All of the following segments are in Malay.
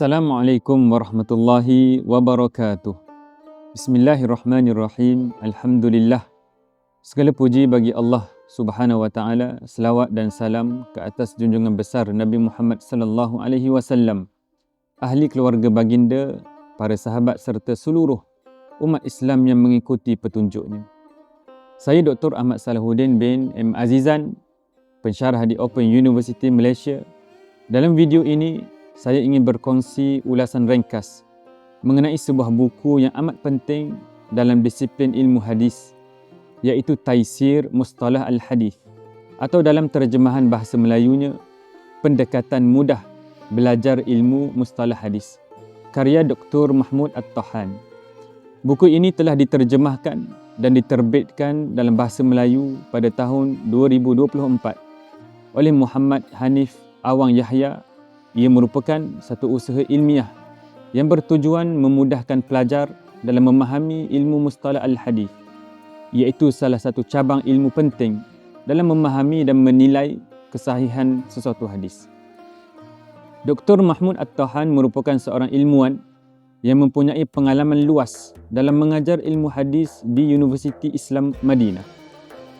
Assalamualaikum warahmatullahi wabarakatuh. Bismillahirrahmanirrahim. Alhamdulillah. Segala puji bagi Allah Subhanahu wa taala. Selawat dan salam ke atas junjungan besar Nabi Muhammad sallallahu alaihi wasallam. Ahli keluarga baginda, para sahabat serta seluruh umat Islam yang mengikuti petunjuknya. Saya Dr. Ahmad Salahuddin bin M. Azizan, pensyarah di Open University Malaysia. Dalam video ini, saya ingin berkongsi ulasan ringkas mengenai sebuah buku yang amat penting dalam disiplin ilmu hadis iaitu Taisir Mustalah Al-Hadis atau dalam terjemahan bahasa Melayunya Pendekatan Mudah Belajar Ilmu Mustalah Hadis karya Dr. Mahmud At-Tahan. Buku ini telah diterjemahkan dan diterbitkan dalam bahasa Melayu pada tahun 2024 oleh Muhammad Hanif Awang Yahya ia merupakan satu usaha ilmiah yang bertujuan memudahkan pelajar dalam memahami ilmu mustalah al-hadis iaitu salah satu cabang ilmu penting dalam memahami dan menilai kesahihan sesuatu hadis. Dr. Mahmud At-Tahan merupakan seorang ilmuwan yang mempunyai pengalaman luas dalam mengajar ilmu hadis di Universiti Islam Madinah.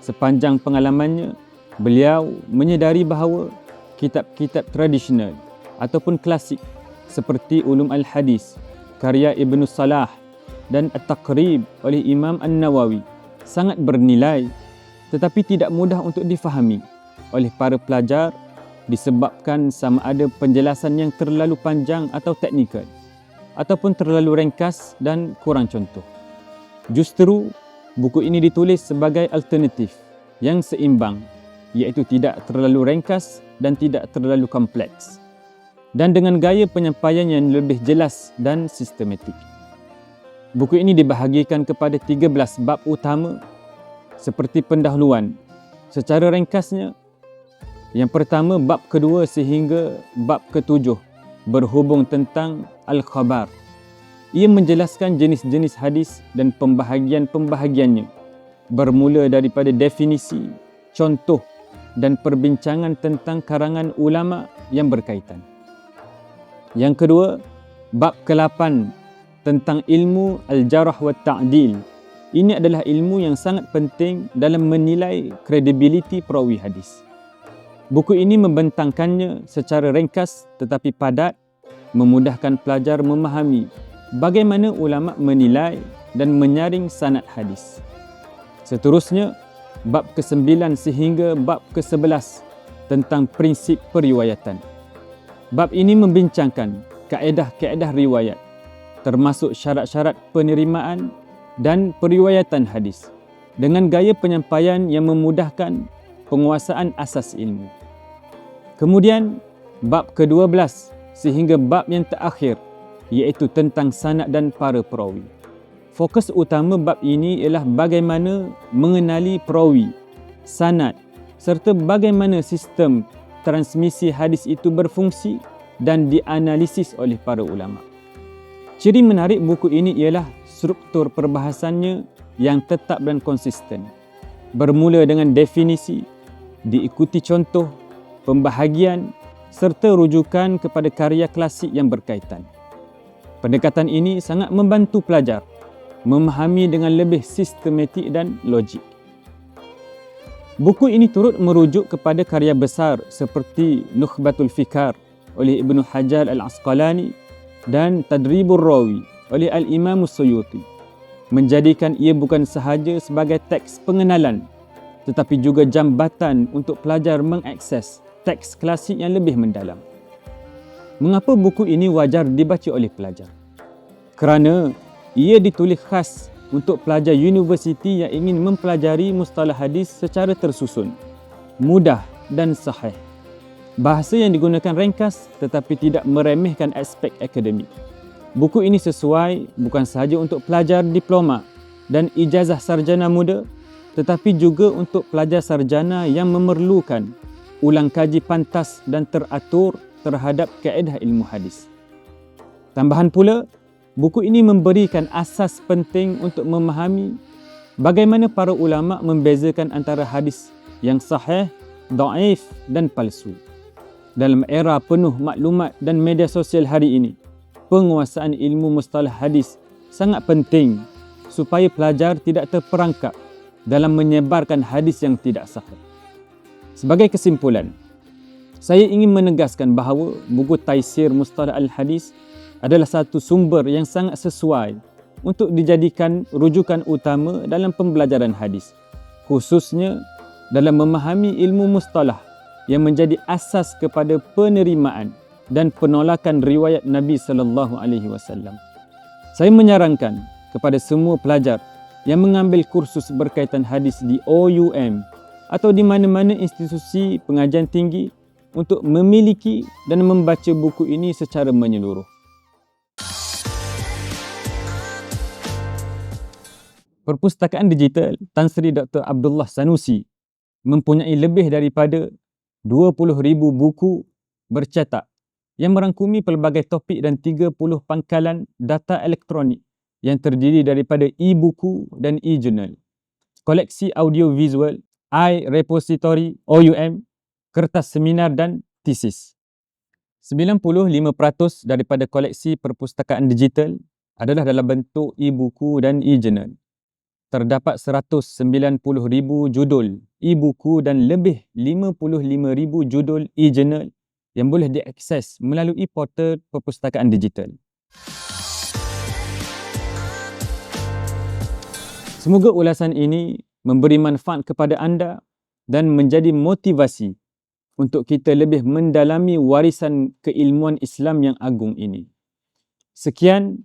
Sepanjang pengalamannya, beliau menyedari bahawa kitab-kitab tradisional ataupun klasik seperti Ulum Al-Hadis, karya Ibn Salah dan At-Taqrib oleh Imam An-Nawawi sangat bernilai tetapi tidak mudah untuk difahami oleh para pelajar disebabkan sama ada penjelasan yang terlalu panjang atau teknikal ataupun terlalu ringkas dan kurang contoh. Justru buku ini ditulis sebagai alternatif yang seimbang iaitu tidak terlalu ringkas dan tidak terlalu kompleks dan dengan gaya penyampaian yang lebih jelas dan sistematik. Buku ini dibahagikan kepada 13 bab utama seperti pendahuluan. Secara ringkasnya, yang pertama bab kedua sehingga bab ketujuh berhubung tentang Al-Khabar. Ia menjelaskan jenis-jenis hadis dan pembahagian-pembahagiannya bermula daripada definisi, contoh dan perbincangan tentang karangan ulama yang berkaitan. Yang kedua, bab ke-8 tentang ilmu al-jarah wa ta'dil. Ini adalah ilmu yang sangat penting dalam menilai kredibiliti perawi hadis. Buku ini membentangkannya secara ringkas tetapi padat, memudahkan pelajar memahami bagaimana ulama menilai dan menyaring sanad hadis. Seterusnya, bab ke-9 sehingga bab ke-11 tentang prinsip periwayatan. Bab ini membincangkan kaedah-kaedah riwayat termasuk syarat-syarat penerimaan dan periwayatan hadis dengan gaya penyampaian yang memudahkan penguasaan asas ilmu. Kemudian bab ke-12 sehingga bab yang terakhir iaitu tentang sanad dan para perawi. Fokus utama bab ini ialah bagaimana mengenali perawi, sanad serta bagaimana sistem transmisi hadis itu berfungsi dan dianalisis oleh para ulama. Ciri menarik buku ini ialah struktur perbahasannya yang tetap dan konsisten. Bermula dengan definisi, diikuti contoh, pembahagian serta rujukan kepada karya klasik yang berkaitan. Pendekatan ini sangat membantu pelajar memahami dengan lebih sistematik dan logik. Buku ini turut merujuk kepada karya besar seperti Nukhbatul Fikar oleh Ibn Hajar Al-Asqalani dan Tadribur Rawi oleh Al-Imam Suyuti menjadikan ia bukan sahaja sebagai teks pengenalan tetapi juga jambatan untuk pelajar mengakses teks klasik yang lebih mendalam. Mengapa buku ini wajar dibaca oleh pelajar? Kerana ia ditulis khas untuk pelajar universiti yang ingin mempelajari mustalah hadis secara tersusun, mudah dan sahih. Bahasa yang digunakan ringkas tetapi tidak meremehkan aspek akademik. Buku ini sesuai bukan sahaja untuk pelajar diploma dan ijazah sarjana muda tetapi juga untuk pelajar sarjana yang memerlukan ulang kaji pantas dan teratur terhadap kaedah ilmu hadis. Tambahan pula, Buku ini memberikan asas penting untuk memahami bagaimana para ulama membezakan antara hadis yang sahih, daif dan palsu. Dalam era penuh maklumat dan media sosial hari ini, penguasaan ilmu mustalah hadis sangat penting supaya pelajar tidak terperangkap dalam menyebarkan hadis yang tidak sahih. Sebagai kesimpulan, saya ingin menegaskan bahawa buku Taisir Mustalah Al-Hadis adalah satu sumber yang sangat sesuai untuk dijadikan rujukan utama dalam pembelajaran hadis, khususnya dalam memahami ilmu mustalah yang menjadi asas kepada penerimaan dan penolakan riwayat Nabi sallallahu alaihi wasallam. Saya menyarankan kepada semua pelajar yang mengambil kursus berkaitan hadis di OUM atau di mana-mana institusi pengajian tinggi untuk memiliki dan membaca buku ini secara menyeluruh. Perpustakaan Digital Tan Sri Dr. Abdullah Sanusi mempunyai lebih daripada 20,000 buku bercetak yang merangkumi pelbagai topik dan 30 pangkalan data elektronik yang terdiri daripada e-buku dan e-journal, koleksi audio-visual, i-repository, OUM, kertas seminar dan tesis. 95% daripada koleksi perpustakaan digital adalah dalam bentuk e-buku dan e-journal terdapat 190,000 judul e-buku dan lebih 55,000 judul e-journal yang boleh diakses melalui portal perpustakaan digital. Semoga ulasan ini memberi manfaat kepada anda dan menjadi motivasi untuk kita lebih mendalami warisan keilmuan Islam yang agung ini. Sekian,